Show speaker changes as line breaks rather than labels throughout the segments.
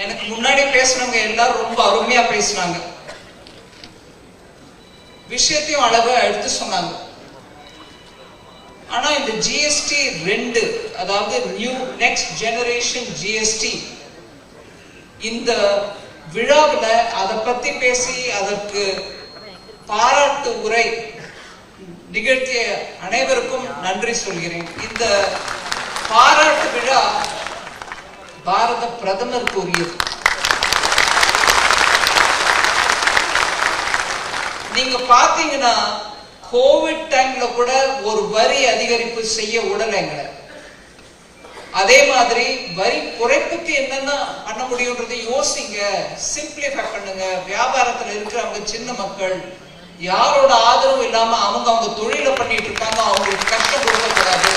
எனக்கு முன்னாடி பேசினவங்க எல்லாரும் ரொம்ப அருமையா பேசினாங்க. விஷயத்தையும் அழகா எடுத்து சொன்னாங்க. ஆனா இந்த ஜிஎஸ்டி ரெண்டு அதாவது நியூ நெக்ஸ்ட் ஜெனரேஷன் ஜிஎஸ்டி இந்த விழாவில் அதை பத்தி பேசி அதற்கு பாராட்டு உரை நிகழ்த்திய அனைவருக்கும் நன்றி சொல்கிறேன். இந்த பாராட்டு விழா பாரத பிரதமர் கூறியது நீங்க பாத்தீங்கன்னா கோவிட் டைம்ல கூட ஒரு வரி அதிகரிப்பு செய்ய விடல அதே மாதிரி வரி குறைப்புக்கு என்னென்ன பண்ண முடியும்ன்றதை யோசிங்க. சிம்பிளிஃபை பண்ணுங்க. வியாபாரத்துல இருக்கிறவங்க சின்ன மக்கள் யாரோட ஆதரவும் இல்லாம அவங்க அவங்க தொழிலை பண்ணிட்டு இருக்காங்க அவங்களுக்கு கஷ்டம் கொடுக்கக்கூடாது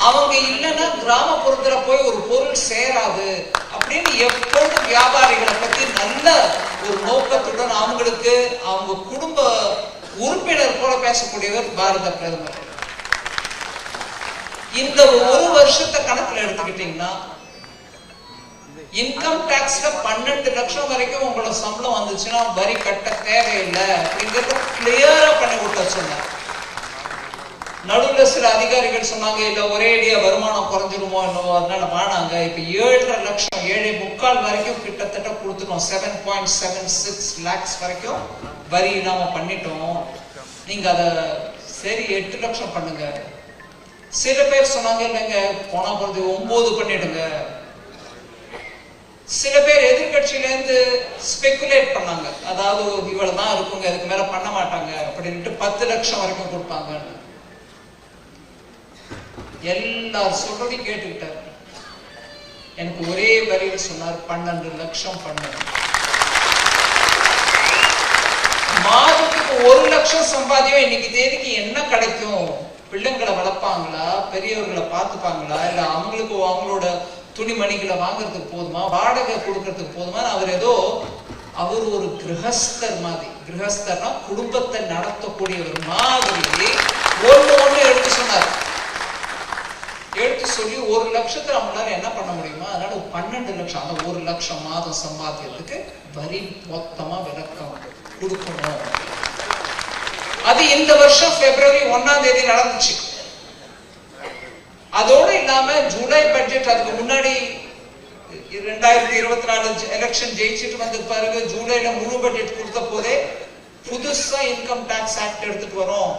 அவங்க இல்லைன்னா கிராமப்புறத்துல போய் ஒரு பொருள் சேராது அப்படின்னு எப்பொழுதும் வியாபாரிகளை பத்தி நல்ல ஒரு நோக்கத்துடன் அவங்களுக்கு அவங்க குடும்ப உறுப்பினர் போல பேசக்கூடியவர் பாரத பிரதமர். இந்த ஒரு வருஷத்தை கணக்குல எடுத்துக்கிட்டீங்கன்னா இன்கம் டாக்ஸ்ல பன்னெண்டு லட்சம் வரைக்கும் உங்களோட சம்பளம் வந்துச்சுன்னா வரி கட்ட தேவையில்லை அப்படிங்கறத கிளியரா பண்ணி விட்ட சொன்னார் நடுவுல சில அதிகாரிகள் சொன்னாங்க இல்லை ஒரே அடியா வருமானம் குறைஞ்சிருமோ என்னவோ அதனால வானாங்க இப்ப ஏழரை லட்சம் ஏழை முக்கால் வரைக்கும் கிட்டத்தட்ட கொடுத்துட்டோம். Seven point seven six lakhs வரைக்கும் வரி இல்லாம பண்ணிட்டோம். நீங்க அதை சரி எட்டு லட்சம் பண்ணுங்க. சில பேர் சொன்னாங்க இல்லைங்க போனா போறது ஒன்பது பண்ணிடுங்க. சில பேர் எதிர்கட்சியிலேருந்து ஸ்பெகுலேட் பண்ணாங்க. அதாவது இவ்வளவு தான் இருக்குங்க இதுக்கு மேல பண்ண மாட்டாங்க அப்படின்ட்டு பத்து லட்சம் வரைக்கும் கொடுப்பாங்கன்னு. எல்லா சொல்றதையும் கேட்டுக்கிட்டார். எனக்கு ஒரே வரியில சொன்னார் பன்னெண்டு லட்சம் பன்னெண்டு. மாதத்துக்கு ஒரு லட்சம் சம்பாதியம் இன்னைக்கு தேதிக்கு என்ன கிடைக்கும்? பிள்ளைங்களை வளர்ப்பாங்களா? பெரியவர்களை பார்த்துப்பாங்களா? இல்ல அவங்களுக்கு அவங்களோட துணிமணிகளை வாங்குறதுக்கு போதுமா? வாடகை கொடுக்கறதுக்கு போதுமா? அவர் ஏதோ அவர் ஒரு கிரகஸ்தர் மாதிரி. கிரகஸ்தர்னா குடும்பத்தை நடத்தக்கூடியவர் மாதிரி ஒரு ஒண்ணு எடுத்து சொன்னார் எடுத்து சொல்லி ஒரு லட்சத்துல நம்மளால என்ன பண்ண முடியுமா அதனால ஒரு பன்னெண்டு லட்சம் அந்த ஒரு லட்சம் மாதம் சம்பாத்தியத்துக்கு வரி மொத்தமா விளக்கம் கொடுக்கணும். அது இந்த வருஷம் பிப்ரவரி ஒன்னாம் தேதி நடந்துச்சு. அதோடு இல்லாம ஜூலை பட்ஜெட் அதுக்கு முன்னாடி ரெண்டாயிரத்தி இருபத்தி நாலு எலெக்ஷன் ஜெயிச்சுட்டு வந்த பிறகு ஜூலைல முழு பட்ஜெட் கொடுத்த போதே புதுசா இன்கம் டாக்ஸ் ஆக்ட் எடுத்துட்டு வரோம்.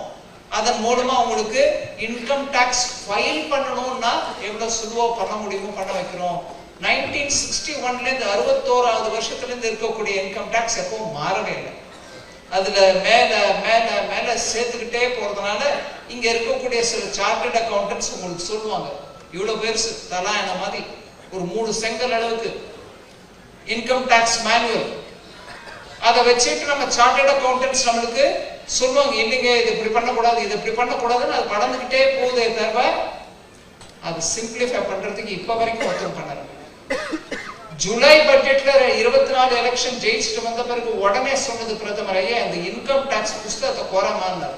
அதன் மூலமா உங்களுக்கு இன்கம் டாக்ஸ் ஃபைல் பண்ணணும்னா எவ்வளவு சுலுவா பண்ண முடியுமோ பண்ண வைக்கிறோம். நைன்டீன் சிக்ஸ்டி ஒன்ல இருந்து அறுபத்தோராவது வருஷத்துல இருந்து இருக்கக்கூடிய இன்கம் டாக்ஸ் எப்பவும் மாறவே இல்லை. அதுல மேல மேல மேல சேர்த்துக்கிட்டே போறதுனால இங்க இருக்கக்கூடிய சில சார்ட்டர்ட் அக்கௌண்டன்ஸ் உங்களுக்கு சொல்லுவாங்க இவ்வளவு பெருசு தலா என்ன மாதிரி? ஒரு மூணு செங்கல் அளவுக்கு இன்கம் டாக்ஸ் மேனுவல் அதை வச்சுட்டு நம்ம சார்ட்டர்ட் அக்கௌண்டன்ஸ் நம்மளுக்கு சொல்லுவாங்க இல்லைங்க இது இப்படி பண்ணக்கூடாது இது இப்படி பண்ணக்கூடாதுன்னு அது வளர்ந்துக்கிட்டே போகுதே தவிர அது சிம்பிளிஃபை பண்றதுக்கு இப்ப வரைக்கும் ஒருத்தர் பண்ணல. ஜூலை பட்ஜெட்ல இருபத்தி நாலு எலெக்ஷன் ஜெயிச்சுட்டு வந்த பிறகு உடனே சொன்னது பிரதமர் ஐயா இந்த இன்கம் டாக்ஸ் புஸ்தகத்தை குறைமான்னார்